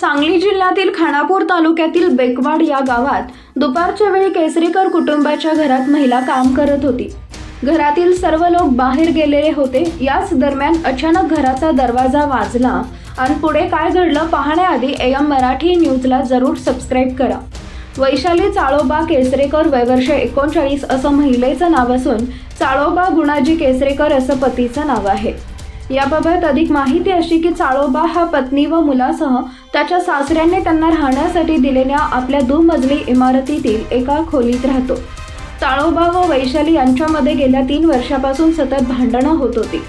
सांगली जिल्ह्यातील खानापूर तालुक्यातील बेकवाड या गावात दुपारच्या वेळी केसरीकर कुटुंबाच्या घरात महिला काम करत होती. घरातील सर्व लोक बाहेर गेलेले होते. याच दरम्यान अचानक घराचा दरवाजा वाजला आणि पुढे काय घडलं पाहण्याआधी एम मराठी न्यूजला जरूर सबस्क्राईब करा. वैशाली चाळोबा केसरेकर वयवर्ष एकोणचाळीस असं महिलेचं नाव असून चाळोबा गुणाजी केसरेकर असं पतीचं नाव आहे. याबाबत अधिक माहिती अशी की चाळोबा हा पत्नी व मुलासह त्याच्या सासऱ्याने त्यांना राहण्यासाठी दिलेल्या आपल्या दुमजली इमारतीतील एका खोलीत राहतो. चाळोबा व वैशाली यांच्यामध्ये गेल्या तीन वर्षापासून सतत भांडणं होत होती.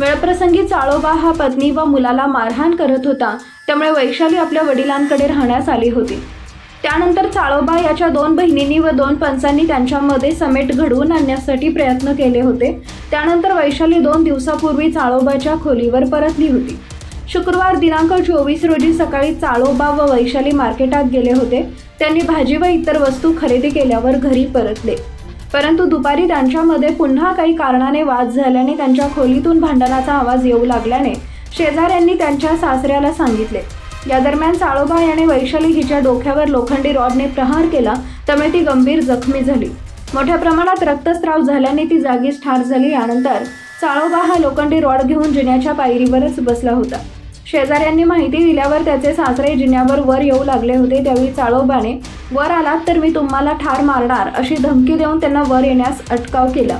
वेळप्रसंगी चाळोबा हा पत्नी व मुलाला मारहाण करत होता त्यामुळे वैशाली आपल्या वडिलांकडे राहण्यास आली होती. त्यानंतर चाळोबा याच्या दोन बहिणींनी व दोन पंचांनी त्यांच्यामध्ये समेट घडवून आणण्यासाठी प्रयत्न केले होते. त्यानंतर वैशाली दोन दिवसापूर्वी चाळोबाच्या खोलीवर परतली होती. शुक्रवार दिनांक चोवीस रोजी सकाळी चाळोबा व वैशाली मार्केटात गेले होते. त्यांनी भाजी व इतर वस्तू खरेदी केल्यावर घरी परतले. परंतु दुपारी त्यांच्यामध्ये पुन्हा काही कारणाने वाद झाल्याने त्यांच्या खोलीतून भांडणाचा आवाज येऊ लागल्याने शेजाऱ्यांनी त्यांच्या सासऱ्याला सांगितले या दरम्यान साळोबा याने वैशाली हिच्या डोक्यावर लोखंडी रॉडने प्रहार केला त्यामुळे ती गंभीर जखमी झाली. मोठ्या प्रमाणात रक्तस्राव झाल्याने ती जागीच ठार झाली. यानंतर साळोबा हा लोखंडी रॉड घेऊन जिन्याच्या पायरीवरच बसला होता. शेजाऱ्यांनी माहिती दिल्यावर त्याचे सासरे जिन्यावर वर येऊ लागले होते. त्यावेळी चाळोबाने वर आलात तर मी तुम्हाला ठार मारणार अशी धमकी देऊन त्यांना वर येण्यास अटकाव केला.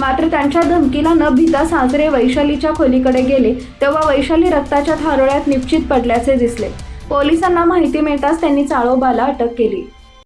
मात्र त्यांच्या धमकीला न भिता सासरे वैशालीच्या खोलीकडे गेले तेव्हा वैशाली रक्ताच्या थारोळ्यात निश्चित पडल्याचे दिसले. पोलिसांना माहिती मिळताच त्यांनी चाळोबाला अटक केली.